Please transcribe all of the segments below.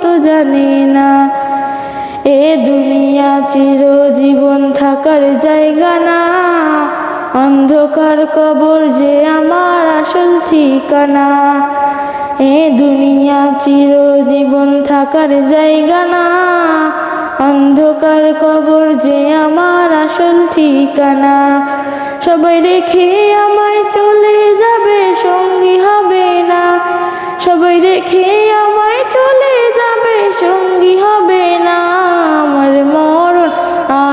তো জানে না। এ দুনিয়া চিরজীবন থাকার জায়গা না। অন্ধকার কবর যে আমার আসল ঠিকানা। এ দুনিয়া চিরজীবন থাকার জায়গা না। অন্ধকার কবর যে আমার আসল ঠিকানা। সবাই রেখে আমায়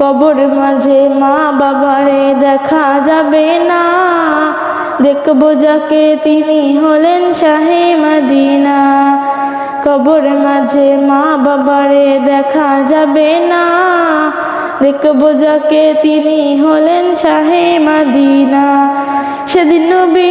কবর মাঝে মা বাবারে দেখা যাবে না। দেখব যাকে তিনি হলেন শাহে মদিনা। কবর মাঝে মা বাবারে দেখা যাবে না। দেখব যাকে তিনি হলেন শাহে মদিনা। সেদিন নবী